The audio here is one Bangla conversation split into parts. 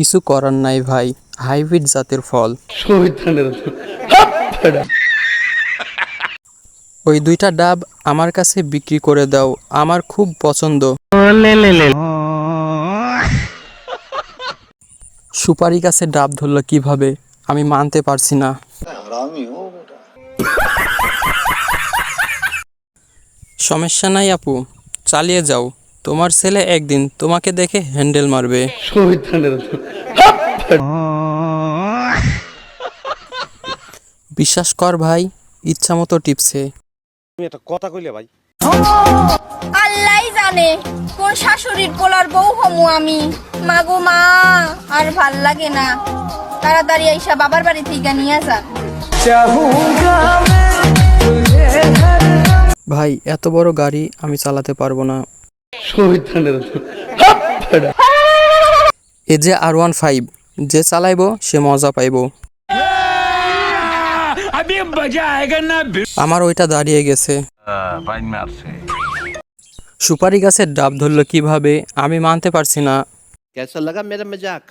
কিছু করার নাই ভাই হাইব্রিড জাতের ফল। ওই দুইটা ডাব আমার কাছে বিক্রি করে দাও আমার খুব পছন্দ। সুপারি গাছে ডাব ধরলো কীভাবে আমি মানতে পারছি না। সমস্যা নাই আপু চালিয়ে যাও। তোমার ছেলে একদিন তোমাকে দেখে হ্যান্ডেল মারবে। বিশ্বাস কর ভাই ইচ্ছা মতো টিপসে তুমি একটা কথা কইলে ভাই। আল্লাহ জানে কোন শাশুড়ির পোলার বউ হমু আমি। মাগো মা আর ভালো লাগে না। তাড়াতাড়ি আইসা বাবার বাড়ি থেকে নিয়ে যান ভাই এত বড় গাড়ি আমি চালাতে পারব না। এ যে আর ওয়ান ফাইভ যে চালাইব সে মজা পাইব। আমার ওইটা দাঁড়িয়ে গেছে। সুপারি গাছের ডাব ধরলো কীভাবে আমি মানতে পারছি না। কেসা লাগা মেরা মজাক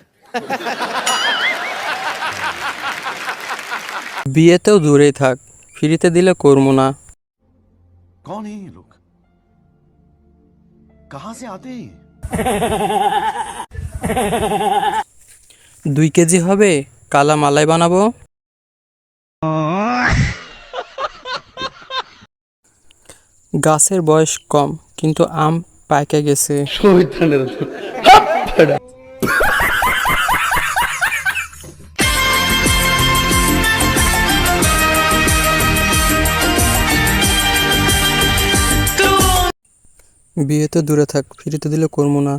বিয়েতেও দূরেই থাক ফ্রিতে দিলে করব না। কোন कहां से आते हैं ये? দুই কেজি হবে কালা মালাই বানাবো গাছের বয়স কম কিন্তু আম পাইকে গেছে বিয়েতে দূরে থাক ফিরিতে দিলে করব না।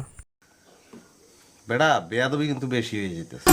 বেড়া বেয়াদবি কিন্তু বেশি হয়ে যেতেছে।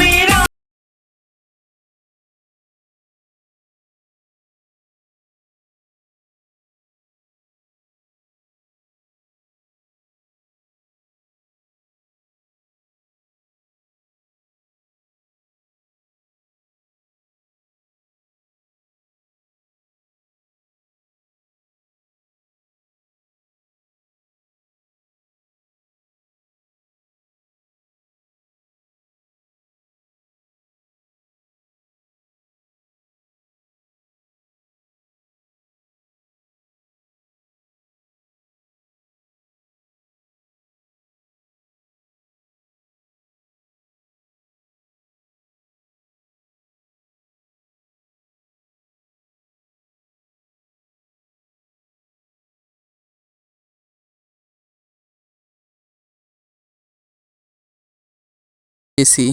এসি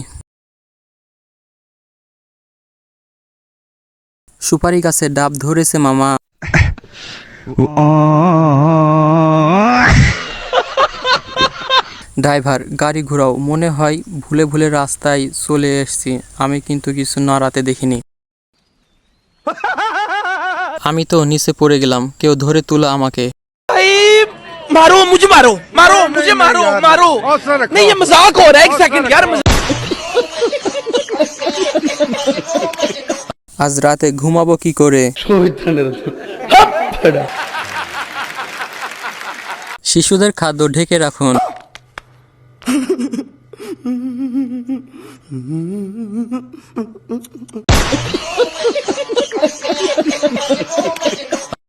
সুপারি গাছে ডাব ধরেছে মামা ড্রাইভার গাড়ি ঘোরাও মনে হয় ভুলে ভুলে রাস্তায় চলে এসেছি আমি কিন্তু কিছু নাড়াতে দেখিনি আমি তো নিচে পড়ে গেলাম কেউ ধরে তুলা আমাকে मारो मुझे मारो मारो मुझे मारो मारो नहीं ये मजाक हो रहा है एक सेकंड আজ রাতে ঘুমাবো কি করে? শিশুদের খাদ্য ঢেকে রাখুন।